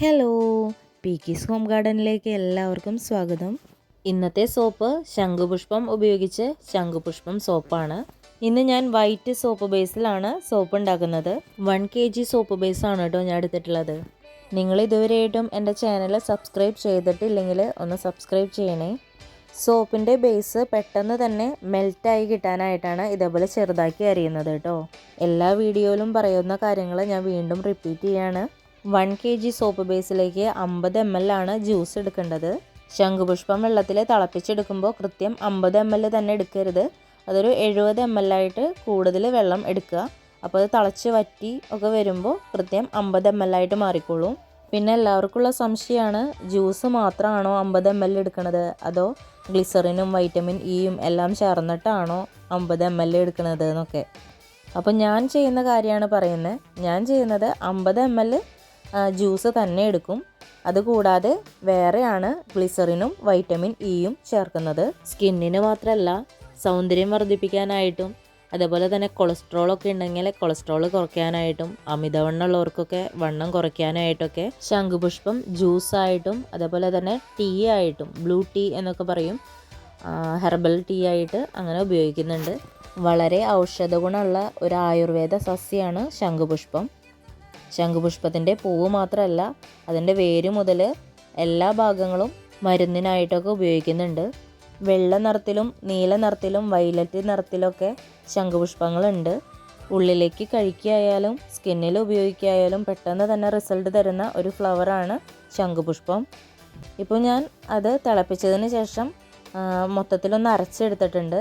Hello പീക്കീസ് home ഗാർഡനിലേക്ക് എല്ലാവർക്കും സ്വാഗതം. ഇന്നത്തെ സോപ്പ് ശംഖുപുഷ്പം ഉപയോഗിച്ച് ശംഖുപുഷ്പം സോപ്പാണ്. ഇന്ന് ഞാൻ വൈറ്റ് സോപ്പ് ബേസിലാണ് സോപ്പ് ഉണ്ടാക്കുന്നത്. വൺ കെ ജി സോപ്പ് ബേസാണ് കേട്ടോ ഞാൻ എടുത്തിട്ടുള്ളത്. നിങ്ങൾ ഇതുവരെയായിട്ടും എന്റെ ചാനൽ സബ്സ്ക്രൈബ് ചെയ്തിട്ടില്ലെങ്കിൽ ഒന്ന് സബ്സ്ക്രൈബ് ചെയ്യണേ. സോപ്പിന്റെ ബേസ് പെട്ടെന്ന് തന്നെ മെൽറ്റായി കിട്ടാനായിട്ടാണ് ഇതേപോലെ ചെറുതാക്കി അരിയുന്നത് കേട്ടോ. എല്ലാ വീഡിയോയിലും പറയുന്ന കാര്യങ്ങൾ ഞാൻ വീണ്ടും റിപ്പീറ്റ് ചെയ്യാണ്. വൺ കെ ജി സോപ്പ് ബേസിലേക്ക് അമ്പത് എം എൽ ആണ് ജ്യൂസ് എടുക്കേണ്ടത്. ശംഖുപുഷ്പം വെള്ളത്തിൽ തിളപ്പിച്ചെടുക്കുമ്പോൾ കൃത്യം അമ്പത് എം എൽ തന്നെ എടുക്കരുത്. അതൊരു എഴുപത് എം എൽ ആയിട്ട് കൂടുതൽ വെള്ളം എടുക്കുക. അപ്പോൾ അത് തിളച്ച് വറ്റി ഒക്കെ വരുമ്പോൾ കൃത്യം അമ്പത് എം എൽ ആയിട്ട് മാറിക്കോളും. പിന്നെ എല്ലാവർക്കുള്ള സംശയമാണ് ജ്യൂസ് മാത്രമാണോ അമ്പത് എം എൽ എടുക്കണത്? അതോ ഗ്ലിസറിനും വൈറ്റമിൻ ഇയും എല്ലാം ചേർന്നിട്ടാണോ അമ്പത് എം എൽ എടുക്കുന്നത് എന്നൊക്കെ. അപ്പോൾ ഞാൻ ചെയ്യുന്ന കാര്യമാണ് പറയുന്നത്. ഞാൻ ചെയ്യുന്നത് അമ്പത് എം എൽ ജ്യൂസ് തന്നെ എടുക്കും. അതുകൂടാതെ വേറെയാണ് ഗ്ലിസറിനും വൈറ്റമിൻ ഇയും ചേർക്കുന്നത്. സ്കിന്നിന് മാത്രമല്ല സൗന്ദര്യം വർദ്ധിപ്പിക്കാനായിട്ടും അതേപോലെ തന്നെ കൊളസ്ട്രോൾ ഒക്കെ ഉണ്ടെങ്കിൽ കൊളസ്ട്രോൾ കുറയ്ക്കാനായിട്ടും അമിതവണ്ണം ഉള്ളവർക്കൊക്കെ വണ്ണം കുറയ്ക്കാനായിട്ടൊക്കെ ശംഖുപുഷ്പം ജ്യൂസായിട്ടും അതേപോലെ തന്നെ ടീ ആയിട്ടും ബ്ലൂ ടീ എന്നൊക്കെ പറയും ഹെർബൽ ടീ ആയിട്ട് അങ്ങനെ ഉപയോഗിക്കുന്നുണ്ട്. വളരെ ഔഷധ ഗുണമുള്ള ഒരു ആയുർവേദ സസ്യമാണ് ശംഖുപുഷ്പം. ശംഖുപുഷ്പത്തിന്റെ പൂവ് മാത്രമല്ല അതിന്റെ വേര് മുതൽ എല്ലാ ഭാഗങ്ങളും മരുന്നിനായിട്ടൊക്കെ ഉപയോഗിക്കുന്നുണ്ട്. വെള്ള നിറത്തിലും നീല നിറത്തിലും വൈലറ്റ് നിറത്തിലൊക്കെ ശംഖുപുഷ്പങ്ങളുണ്ട്. ഉള്ളിലേക്ക് കഴിക്കായാലും സ്കിന്നിൽ ഉപയോഗിക്കായാലും പെട്ടെന്ന് തന്നെ റിസൾട്ട് തരുന്ന ഒരു ഫ്ലവറാണ് ശംഖുപുഷ്പം. ഇപ്പോൾ ഞാൻ അത് തിളപ്പിച്ചതിന് ശേഷം മൊത്തത്തിലൊന്ന് അരച്ചെടുത്തിട്ടുണ്ട്.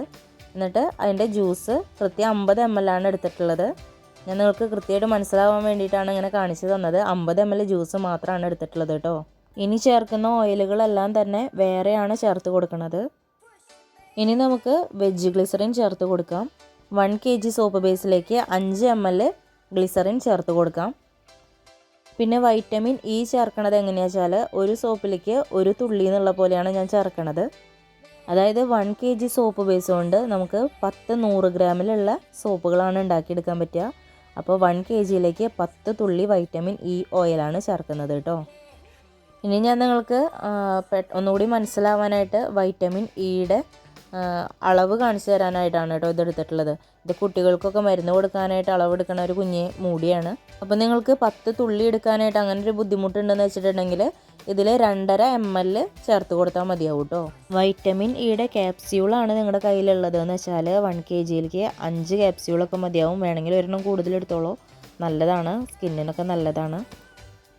എന്നിട്ട് അതിന്റെ ജ്യൂസ് കൃത്യം അമ്പത് എം എൽ ആണ് എടുത്തിട്ടുള്ളത്. ഞാൻ നിങ്ങൾക്ക് കൃത്യമായിട്ട് മനസ്സിലാവാൻ വേണ്ടിയിട്ടാണ് ഇങ്ങനെ കാണിച്ചു തന്നത്. അമ്പത് എം എൽ ജ്യൂസ് മാത്രമാണ് എടുത്തിട്ടുള്ളത് കേട്ടോ. ഇനി ചേർക്കുന്ന ഓയിലുകളെല്ലാം തന്നെ വേറെയാണ് ചേർത്ത് കൊടുക്കുന്നത് ഇനി നമുക്ക് വെജ് ഗ്ലിസറിൻ ചേർത്ത് കൊടുക്കാം. വൺ കെ ജി സോപ്പ് ബേസിലേക്ക് അഞ്ച് എം എൽ ഗ്ലിസറിൻ ചേർത്ത് കൊടുക്കാം. പിന്നെ വൈറ്റമിൻ ഇ ചേർക്കണത് എങ്ങനെയാണെന്ന് വെച്ചാൽ ഒരു സോപ്പിലേക്ക് ഒരു തുള്ളി എന്നുള്ള പോലെയാണ് ഞാൻ ചേർക്കണത്. അതായത് one K G soap base കൊണ്ട് നമുക്ക് പത്ത് നൂറ് ഗ്രാമിലുള്ള സോപ്പുകളാണ് ഉണ്ടാക്കിയെടുക്കാൻ പറ്റുക. അപ്പോൾ വൺ കെ ജിയിലേക്ക് പത്ത് തുള്ളി വൈറ്റമിൻ ഇ ഓയിലാണ് ചേർക്കുന്നത് കേട്ടോ ഇനി ഞാൻ നിങ്ങൾക്ക് ഒന്നുകൂടി മനസ്സിലാവാനായിട്ട് വൈറ്റമിൻ ഇയുടെ അളവ് കാണിച്ചു തരാനായിട്ടാണ് കേട്ടോ ഇതെടുത്തിട്ടുള്ളത്. ഇത് കുട്ടികൾക്കൊക്കെ മരുന്ന് കൊടുക്കാനായിട്ട് അളവെടുക്കണ ഒരു കുഞ്ഞ് മൂടിയാണ്. അപ്പോൾ നിങ്ങൾക്ക് പത്ത് തുള്ളി എടുക്കാനായിട്ട് അങ്ങനെ ഒരു ബുദ്ധിമുട്ടുണ്ടെന്ന് വെച്ചിട്ടുണ്ടെങ്കിൽ ഇതിൽ രണ്ടര എം എൽ ചേർത്ത് കൊടുത്താൽ മതിയാവും കേട്ടോ. വൈറ്റമിൻ ഇയുടെ ക്യാപ്സ്യൂളാണ് നിങ്ങളുടെ കയ്യിലുള്ളത് എന്ന് വെച്ചാൽ വൺ കെ ജിയിലേക്ക് അഞ്ച് ക്യാപ്സ്യൂളൊക്കെ മതിയാവും. വേണമെങ്കിൽ ഒരെണ്ണം കൂടുതൽ എടുത്തോളൂ. നല്ലതാണ്. സ്കിന്നിനൊക്കെ നല്ലതാണ്.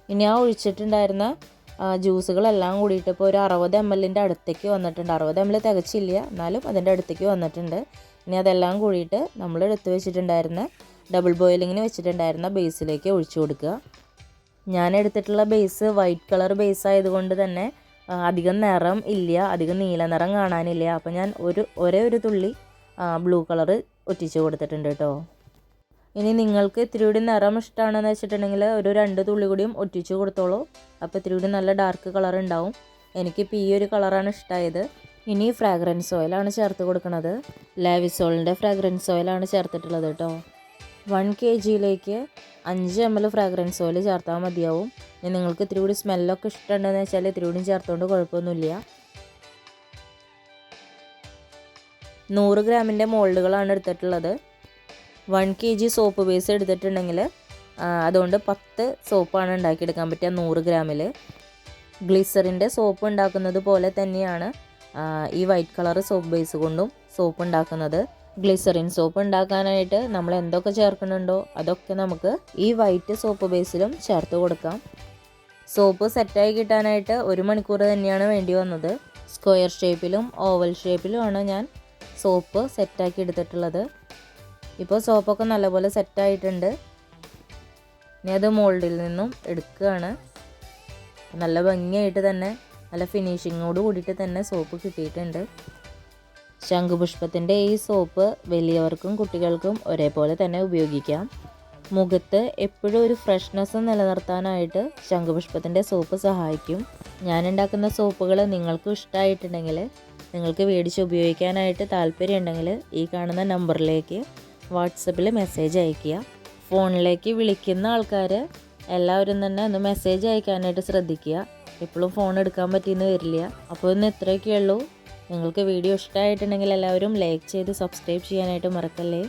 ഇനി ആ ഒഴിച്ചിട്ടുണ്ടായിരുന്ന ജ്യൂസുകളെല്ലാം കൂടിയിട്ട് ഇപ്പോൾ ഒരു അറുപത് എം എല്ലിന്റെ അടുത്തേക്ക് വന്നിട്ടുണ്ട്. അറുപത് എം എൽ തികച്ചില്ല എന്നാലും അതിന്റെ അടുത്തേക്ക് വന്നിട്ടുണ്ട്. ഇനി അതെല്ലാം കൂടിയിട്ട് നമ്മൾ എടുത്ത് വെച്ചിട്ടുണ്ടായിരുന്ന ഡബിൾ ബോയിലിങ്ങിന് വെച്ചിട്ടുണ്ടായിരുന്ന ബേസിലേക്ക് ഒഴിച്ചു കൊടുക്കുക. ഞാൻ എടുത്തിട്ടുള്ള ബേസ് വൈറ്റ് കളർ ബേസ് ആയതുകൊണ്ട് തന്നെ അധികം നിറം ഇല്ല അധികം നീല നിറം കാണാനില്ല. അപ്പോൾ ഞാൻ ഒരു ഒരേ ഒരു തുള്ളി ബ്ലൂ കളർ ഒറ്റിച്ച് കൊടുത്തിട്ടുണ്ട് കേട്ടോ. ഇനി നിങ്ങൾക്ക് ഇത്തിരി കൂടി നിറം ഇഷ്ടമാണെന്ന് വെച്ചിട്ടുണ്ടെങ്കിൽ ഒരു രണ്ട് തുള്ളി കൂടിയും ഒറ്റിച്ച് കൊടുത്തോളൂ. അപ്പോൾ ഇത്തിരി കൂടി നല്ല ഡാർക്ക് കളർ ഉണ്ടാവും. എനിക്കിപ്പോൾ ഈ ഒരു കളറാണ് ഇഷ്ടമായത് ഇനി ഫ്രാഗ്രൻസ് ഓയിലാണ് ചേർത്ത് കൊടുക്കുന്നത് ലാവിസോളിന്റെ ഫ്രാഗ്രൻസ് ഓയിലാണ് ചേർത്തിട്ടുള്ളത് കേട്ടോ. വൺ കെ ജിയിലേക്ക് അഞ്ച് എം എൽ ഫ്രാഗ്രൻസ് ഓയിൽ ചേർത്താൽ മതിയാവും. ഇനി നിങ്ങൾക്ക് ഇത്തിരി കൂടി സ്മെല്ലൊക്കെ ഇഷ്ടമുണ്ടെന്ന് വെച്ചാൽ ഇത്തിരി കൂടി ചേർത്തുകൊണ്ട് കുഴപ്പമൊന്നുമില്ല. നൂറ് ഗ്രാമിന്റെ മോൾഡുകളാണ് എടുത്തിട്ടുള്ളത്. One K G soap base എടുത്തിട്ടുണ്ടെങ്കിൽ അതുകൊണ്ട് പത്ത് സോപ്പാണ് ഉണ്ടാക്കിയെടുക്കാൻ പറ്റുക നൂറ് ഗ്രാമിൽ ഗ്ലിസറിന്റെ സോപ്പ് ഉണ്ടാക്കുന്നത് പോലെ തന്നെയാണ് ഈ വൈറ്റ് കളർ സോപ്പ് ബേസ് കൊണ്ടും സോപ്പ് ഉണ്ടാക്കുന്നത്. ഗ്ലിസറിൻ സോപ്പ് ഉണ്ടാക്കാനായിട്ട് നമ്മൾ എന്തൊക്കെ ചേർക്കുന്നുണ്ടോ അതൊക്കെ നമുക്ക് ഈ വൈറ്റ് സോപ്പ് ബേസിലും ചേർത്ത് കൊടുക്കാം. സോപ്പ് സെറ്റായി കിട്ടാനായിട്ട് ഒരു മണിക്കൂർ തന്നെയാണ് വേണ്ടി വന്നത്. സ്ക്വയർ ഷേപ്പിലും ഓവൽ ഷേപ്പിലുമാണ് ഞാൻ സോപ്പ് സെറ്റാക്കി എടുത്തിട്ടുള്ളത്. ഇപ്പോൾ സോപ്പൊക്കെ നല്ലപോലെ സെറ്റായിട്ടുണ്ട്. ഇനി അത് മോൾഡിൽ നിന്നും എടുക്കുകയാണ് നല്ല ഭംഗിയായിട്ട് തന്നെ നല്ല ഫിനിഷിങ്ങോട് കൂടിയിട്ട് തന്നെ സോപ്പ് കിട്ടിയിട്ടുണ്ട്. ശംഖുപുഷ്പത്തിന്റെ ഈ സോപ്പ് വലിയവർക്കും കുട്ടികൾക്കും ഒരേപോലെ തന്നെ ഉപയോഗിക്കാം. മുഖത്ത് എപ്പോഴും ഒരു ഫ്രഷ്നെസ് നിലനിർത്താനായിട്ട് ശംഖുപുഷ്പത്തിന്റെ സോപ്പ് സഹായിക്കും. ഞാൻ ഉണ്ടാക്കുന്ന സോപ്പുകൾ നിങ്ങൾക്കും ഇഷ്ടമായിട്ടുണ്ടെങ്കിൽ നിങ്ങൾക്ക് മേടിച്ച് ഉപയോഗിക്കാനായിട്ട് താല്പര്യമുണ്ടെങ്കിൽ ഈ കാണുന്ന നമ്പറിലേക്ക് വാട്സപ്പിൽ മെസ്സേജ് അയയ്ക്കുക. ഫോണിലേക്ക് വിളിക്കുന്ന ആൾക്കാർ എല്ലാവരും തന്നെ ഒന്ന് മെസ്സേജ് അയക്കാനായിട്ട് ശ്രദ്ധിക്കുക. എപ്പോഴും ഫോൺ എടുക്കാൻ പറ്റിയെന്ന് വരില്ല. അപ്പോൾ ഇന്ന് ഇത്രയൊക്കെയുള്ളൂ. നിങ്ങൾക്ക് വീഡിയോ ഇഷ്ടമായിട്ടുണ്ടെങ്കിൽ എല്ലാവരും ലൈക്ക് ചെയ്ത് സബ്സ്ക്രൈബ് ചെയ്യാനായിട്ട് മറക്കല്ലേ?